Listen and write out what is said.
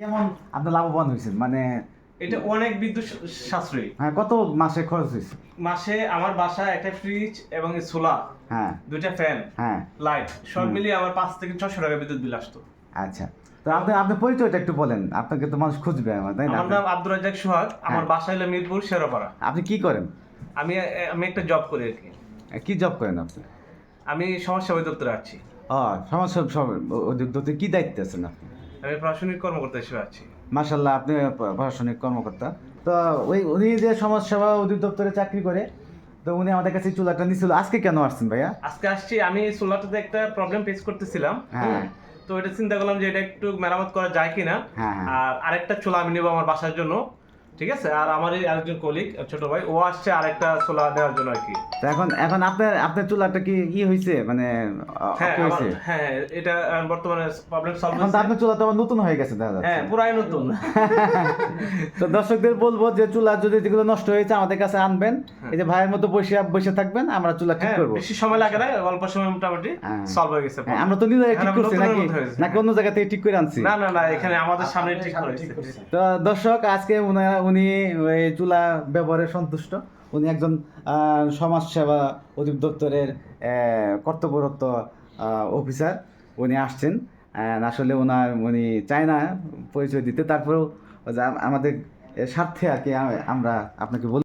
কেমন আপনি লাভবান হয়েছেন? মানে এটা অনেক বিদ্যুৎ সাশ্রয়ী। হ্যাঁ কত মাসে খরচ হয়েছে? মাসে আমার বাসায় একটা ফ্রিজ এবং সোলার হ্যাঁ। দুইটা ফ্যান হ্যাঁ। লাইট সব মিলিয়ে আমার পাঁচ থেকে ছশো টাকা বিদ্যুৎ বিল আসতো। আচ্ছা। তো আপনি আপনার পরিচয়টা একটু বলেন। আপনাকে তো মানুষ খুঁজবে আমার তাই না? আমার নাম আব্দুর সোহাগ আমার হ্যাঁ। বাসা হলো মিরপুর শেরোপাড়া। আপনি কি করেন? আমি আমি একটা জব করি আর কি। কি জব করেন আপনি? আমি সমাজসেবা দপ্তরে আছি ও সমাজ সব সব অধিদপ্তরে কি দায়িত্বে আছেন আপনি? আমি প্রশাসনিক কর্মকর্তা হিসেবে আছি। মার্শাল্লাহ আপনি প্রশাসনিক কর্মকর্তা। তো ওই উনি যে সমাজসেবা অধিদপ্তরে চাকরি করে তো উনি আমাদের কাছে চুলাটা নিছিল। আজকে কেন আসছেন ভাইয়া? আজকে আসছি আমি চুলাটাতে একটা প্রবলেম ফেস করতেছিলাম। হ্যাঁ। তো এটা চিন্তা করলাম যে এটা একটু মেরামত করা যায় কিনা। হ্যাঁ, হ্যাঁ। আর আরেকটা চুলা আমি নেব আমার বাসার জন্য। ঠিক আছে? আর আমার আরেকজন কলিগ ছোট ভাই ও আসছে আরেকটা চুলা দেওয়ার জন্য আর কি। এখন এখন আপনার আপনার চুলাটা কি ই হয়েছে মানে হ্যাঁ হ্যাঁ এটা বর্তমানে প্রবলেম সলভ এখন আপনার চুলা তো নতুন হয়ে গেছে দেখা যাচ্ছে। হ্যাঁ পুরাই নতুন। তো দর্শকদের বলব যে চুলা যদি যেগুলো নষ্ট হয়েছে আমাদের কাছে আনবেন। এই যে ভাইয়ের মতো বসে বসে থাকবেন আমরা চুলা ঠিক হ্যাঁ করব। বেশি সময় লাগে না অল্প সময় মোটামুটি হ্যাঁ। সলভ হয়ে গেছে। হ্যাঁ, আমরা তো নিজেরাই হ্যাঁ, ঠিক করছি নাকি? নাকি অন্য জায়গা থেকে ঠিক করে আনছি? না না না এখানে আমাদের সামনে ঠিক করেছে। তো দর্শক আজকে উনারা উনি ওই চুলা ব্যবহারে সন্তুষ্ট। উনি একজন সমাজসেবা অধিদপ্তরের কর্তব্যরত অফিসার। উনি আসছেন আসলে ওনার, উনি চায় না পরিচয় দিতে। তারপরেও আমাদের স্বার্থে আর কি আমরা আপনাকে বলি।